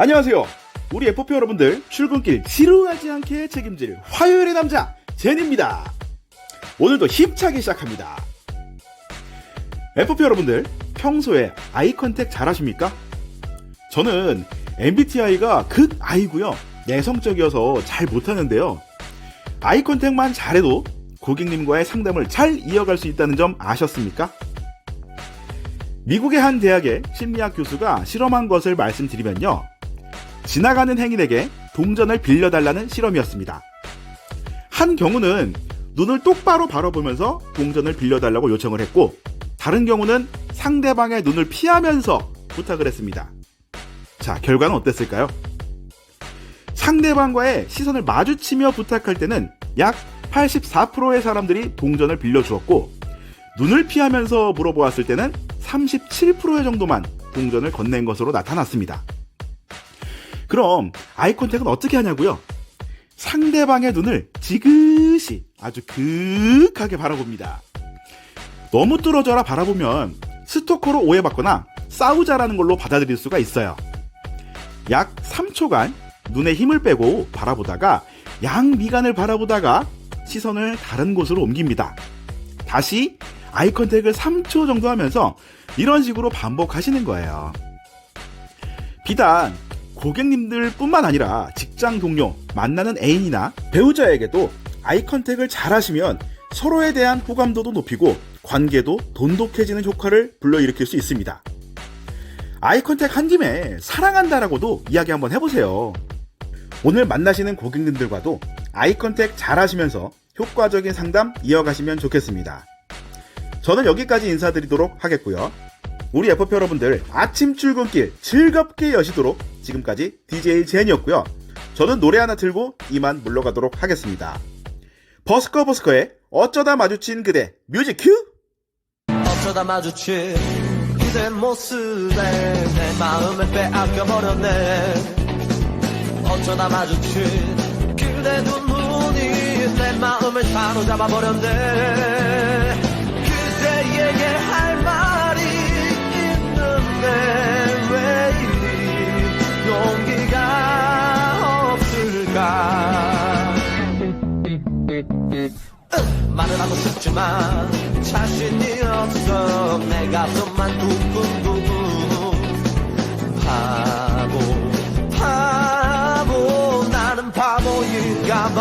안녕하세요. 우리 FP 여러분들 출근길 지루하지 않게 책임질 화요일의 남자 제니입니다. 오늘도 힘차게 시작합니다. FP 여러분들 평소에 아이 컨택 잘 하십니까? 저는 MBTI가 극 I고요. 내성적이어서 잘 못하는데요. 아이 컨택만 잘해도 고객님과의 상담을 잘 이어갈 수 있다는 점 아셨습니까? 미국의 한 대학의 심리학 교수가 실험한 것을 말씀드리면요. 지나가는 행인에게 동전을 빌려달라는 실험이었습니다. 한 경우는 눈을 똑바로 바라보면서 동전을 빌려달라고 요청을 했고, 다른 경우는 상대방의 눈을 피하면서 부탁을 했습니다. 자, 결과는 어땠을까요? 상대방과의 시선을 마주치며 부탁할 때는 약 84%의 사람들이 동전을 빌려주었고, 눈을 피하면서 물어보았을 때는 37%의 정도만 동전을 건넨 것으로 나타났습니다. 그럼 아이 컨택은 어떻게 하냐고요? 상대방의 눈을 지그시 아주 그윽하게 바라봅니다. 너무 뚫어져라 바라보면 스토커로 오해받거나 싸우자라는 걸로 받아들일 수가 있어요. 약 3초간 눈에 힘을 빼고 바라보다가 양 미간을 바라보다가 시선을 다른 곳으로 옮깁니다. 다시 아이 컨택을 3초 정도 하면서 이런 식으로 반복하시는 거예요. 비단 고객님들 뿐만 아니라 직장 동료, 만나는 애인이나 배우자에게도 아이 컨택을 잘 하시면 서로에 대한 호감도도 높이고 관계도 돈독해지는 효과를 불러일으킬 수 있습니다. 아이 컨택 한 김에 사랑한다라고도 이야기 한번 해보세요. 오늘 만나시는 고객님들과도 아이 컨택 잘 하시면서 효과적인 상담 이어가시면 좋겠습니다. 저는 여기까지 인사드리도록 하겠고요. 우리 FP 여러분들 아침 출근길 즐겁게 여시도록 지금까지 DJ 제니였고요. 저는 노래 하나 틀고 이만 물러가도록 하겠습니다. 버스커 버스커의 어쩌다 마주친 그대 뮤직 큐! 어쩌다 마주친 그대 모습에 내 마음을 빼앗겨버렸네 어쩌다 마주친 그대 눈물이 내 마음을 사로잡아버렸네 그대에게 않을까 말은 하고 싶지만 자신이 없어. 내가 더만 두근두근 바보 바보 나는 바보일까봐.